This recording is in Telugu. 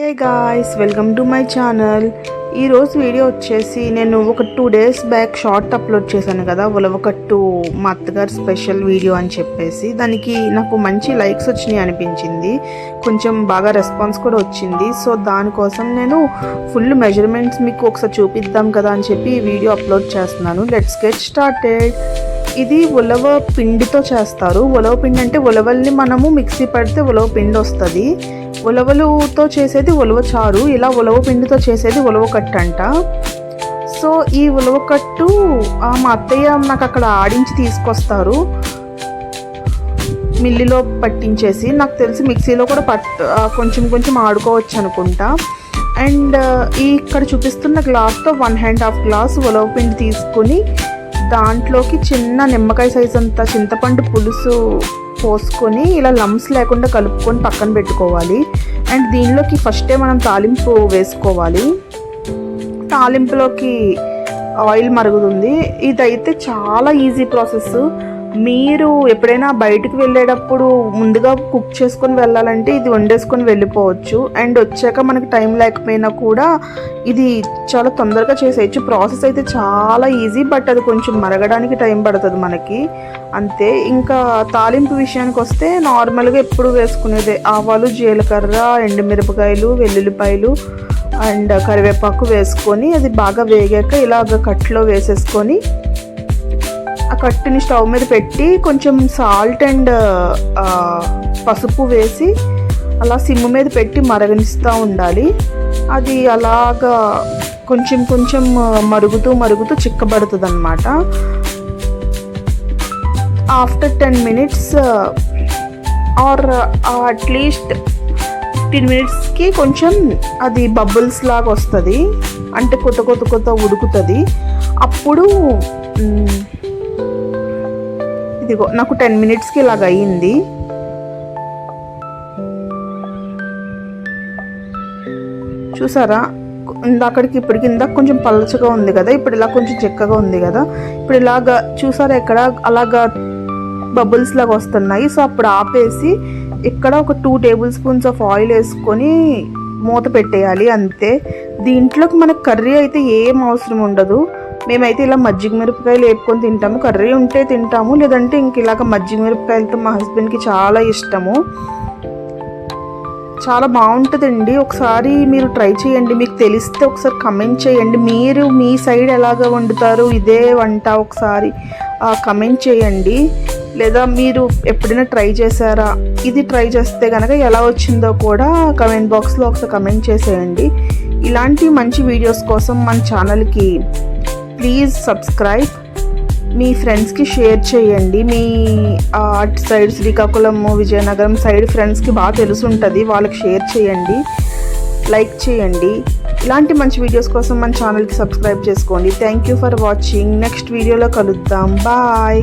Hey guys welcome to my channel ఈరోజు వీడియో వచ్చేసి నేను ఒక two days back short upload చేశాను కదా ఉలవకట్టు మా అత్తగారు స్పెషల్ వీడియో అని చెప్పేసి. దానికి నాకు మంచి లైక్స్ వచ్చినాయి అనిపించింది. కొంచెం బాగా రెస్పాన్స్ కూడా వచ్చింది. సో దానికోసం నేను ఫుల్ మెజర్మెంట్స్ మీకు ఒకసారి చూపిద్దాం కదా అని చెప్పి ఈ వీడియో అప్లోడ్ చేస్తున్నాను. లెట్స్ గెట్ స్టార్టెడ్ ఇది ఉలవ పిండితో చేస్తారు. ఉలవ పిండి అంటే ఉలవల్ని మనము మిక్సీ పడితే ఉలవ పిండి వస్తుంది. ఉలవలుతో చేసేది ఉలవ చారు ఇలా ఉలవ పిండితో చేసేది ఉలవ కట్టు అంట. సో ఈ ఉలవ కట్టు మా అత్తయ్య నాకు అక్కడ ఆడించి తీసుకొస్తారు. మిల్లిలో పట్టించేసి నాకు తెలిసి మిక్సీలో కూడా పట్ కొంచెం కొంచెం ఆడుకోవచ్చు అనుకుంటా. అండ్ ఈ ఇక్కడ చూపిస్తున్న గ్లాస్తో వన్ హ్యాండ్ హాఫ్ గ్లాస్ ఉలవ పిండి తీసుకుని దాంట్లోకి చిన్న నిమ్మకాయ సైజ్ అంత చింతపండు పులుసు పోసుకొని ఇలా లమ్స్ లేకుండా కలుపుకొని పక్కన పెట్టుకోవాలి. అండ్ దీనిలోకి ఫస్టే మనం తాలింపు వేసుకోవాలి. తాలింపులోకి ఆయిల్ మరుగుతుంది. ఇదైతే చాలా ఈజీ ప్రాసెస్ మీరు ఎప్పుడైనా బయటకు వెళ్ళేటప్పుడు ముందుగా కుక్ చేసుకొని వెళ్ళాలంటే ఇది వండేసుకొని వెళ్ళిపోవచ్చు. అండ్ వచ్చాక మనకి టైం లేకపోయినా కూడా ఇది చాలా తొందరగా చేసేయచ్చు. ప్రాసెస్ అయితే చాలా ఈజీ బట్ అది కొంచెం మరగడానికి టైం పడుతుంది మనకి. అంతే ఇంకా తాలింపు విషయానికి వస్తే నార్మల్గా ఎప్పుడు వేసుకునేదే ఆవాలు జీలకర్ర ఎండుమిరపకాయలు వెల్లుల్లిపాయలు అండ్ కరివేపాకు వేసుకొని అది బాగా వేగాక ఇలాగ కట్లో వేసేసుకొని ఆ కట్టుని స్టవ్ మీద పెట్టి కొంచెం సాల్ట్ అండ్ పసుపు వేసి అలా సిమ్ మీద పెట్టి మరగనిస్తూ ఉండాలి. అది అలాగా కొంచెం కొంచెం మరుగుతూ మరుగుతూ చిక్కబడుతుంది అనమాట after ten minutes or at least fifteen మినిట్స్కి కొంచెం అది బబుల్స్ లాగా వస్తుంది. అంటే కొత్త కొత్త కొత్త ఉడుకుతుంది. అప్పుడు ఇదిగో నాకు టెన్ మినిట్స్కి ఇలాగ అయ్యింది. చూసారా? ఇందాకడికి ఇప్పటికి ఇందాక కొంచెం పలచగా ఉంది కదా? ఇప్పుడు ఇలా కొంచెం చెక్కగా ఉంది కదా? ఇప్పుడు ఇలాగా చూసారా ఇక్కడ అలాగా బబుల్స్ లాగా వస్తున్నాయి. సో అప్పుడు ఆపేసి ఇక్కడ ఒక two table spoons of oil వేసుకొని మూత పెట్టేయాలి అంతే. దీంట్లోకి మనకు కర్రీ అయితే ఏం అవసరం ఉండదు. మేమైతే ఇలా మజ్జిగ మిరపకాయలు వేపుకొని తింటాము. కర్రీ ఉంటే తింటాము. లేదంటే ఇంక ఇలాగ మజ్జిగ మిరపకాయలతో మా హస్బెండ్కి చాలా ఇష్టము. చాలా బాగుంటుందండి. ఒకసారి మీరు ట్రై చేయండి. మీకు తెలిస్తే ఒకసారి కమెంట్ చేయండి. మీరు మీ సైడ్ ఎలాగ వండుతారు? ఇదే వంట ఒకసారి కమెంట్ చేయండి. లేదా మీరు ఎప్పుడైనా ట్రై చేశారా? ఇది ట్రై చేస్తే కనుక ఎలా వచ్చిందో కూడా కమెంట్ బాక్స్లో ఒకసారి కమెంట్ చేసేయండి. ఇలాంటి మంచి వీడియోస్ కోసం మన ఛానల్కి ప్లీజ్ సబ్స్క్రైబ్ మీ ఫ్రెండ్స్కి షేర్ చేయండి. మీ అటు సైడ్ శ్రీకాకుళం విజయనగరం సైడ్ ఫ్రెండ్స్కి బాగా తెలుసు ఉంటుంది వాళ్ళకి షేర్ చేయండి. లైక్ చేయండి. ఇలాంటి మంచి వీడియోస్ కోసం మన ఛానల్కి సబ్స్క్రైబ్ చేసుకోండి. Thank you for watching next వీడియోలో కలుద్దాం. బాయ్